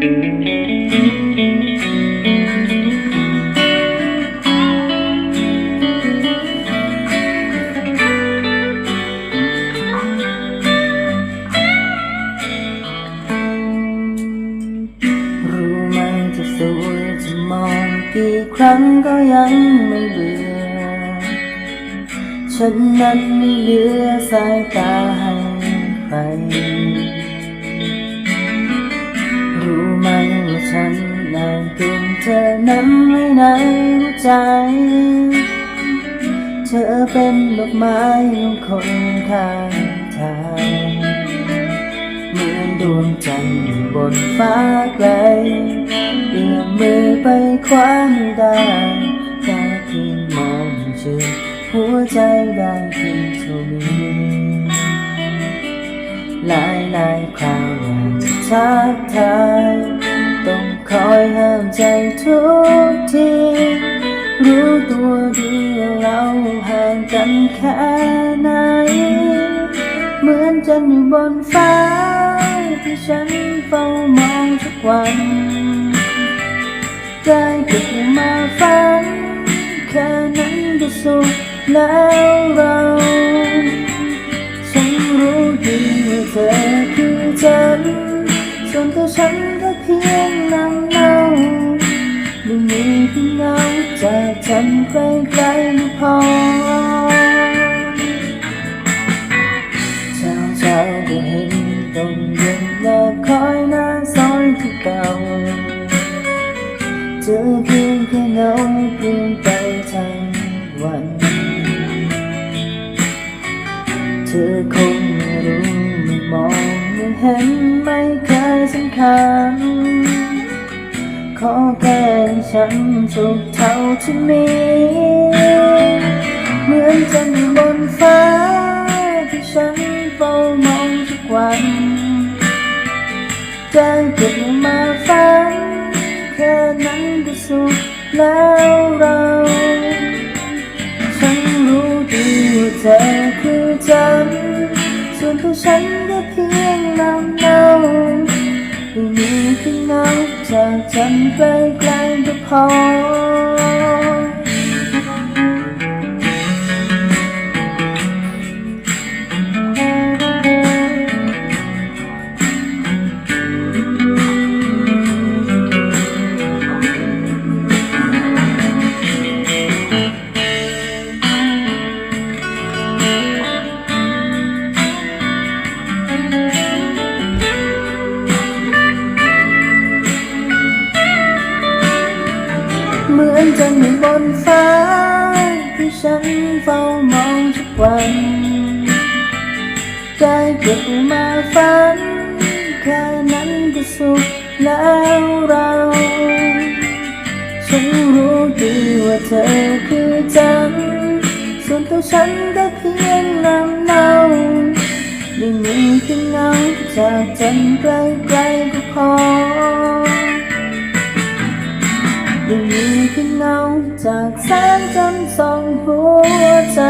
รู้ไหมจะสวยจะมองกี่ครั้งก็ยังไม่เบื่อ ฉันนั้นไม่เหลือสายตาให้ใคร ธอนั้นไว้ในหัวใจ เธอเป็นดอกไม้ของคนข้างทางเหมือนดวงจันทร์บนฟ้าไกลเอื้อมมือไปคว้าไม่ได้แค่เพียงมองเชื่อหัวใจได้เพียงเท่านี้หลายหลายคราวอยากจะทักทาย ใจทุกทีรู้ตัวดีเราห่างกันแค่ไหน เหมือนจันอยู่บนฟ้า ที่ฉันเฝ้ามองทุกวันได้เก็บมาฝัน แค่นั้นก็สุขแล้วเราฉันรู้ดีว่าเธอคือจัน ส่วนตัวฉันก็เพียงนำเน จากฉันไกลไกลๆก็พอเช้าเช้าก็เห็นตรงเย็นและคอยหน้าซอยที่เก่าเจอเพียงแค่เงาเปลี่ยนไปทั้งวันเธอคงไม่รู้ไม่มองไม่เห็นไม่เคยสำคัญ ขอแค่ให้ฉันสุขเท่าที่มี เหมือนจันบนฟ้าที่ฉันเฝ้ามองทุกวันได้เก็บมาฝันแค่นั้นก็สุขแล้วเรา ฉันรู้ดีว่าเธอคือจันส่วนตัวฉันก็เพียงนำเนาไม่มีเพียงา เงาจำเป็นไกลๆก็พอ อนจันทร์อยู่บนฟ้า ที่ฉันเฝ้ามองทุกวันใจเก็บมาฝัน แค่นั้นก็สุขแล้วเรา ฉันรู้ดีว่าเธอคือจันส่วนตัวฉันก็เพียงนำเนาไม่มีเพียงเงาจากจันไกลๆก็พอ ส่งหัวใจ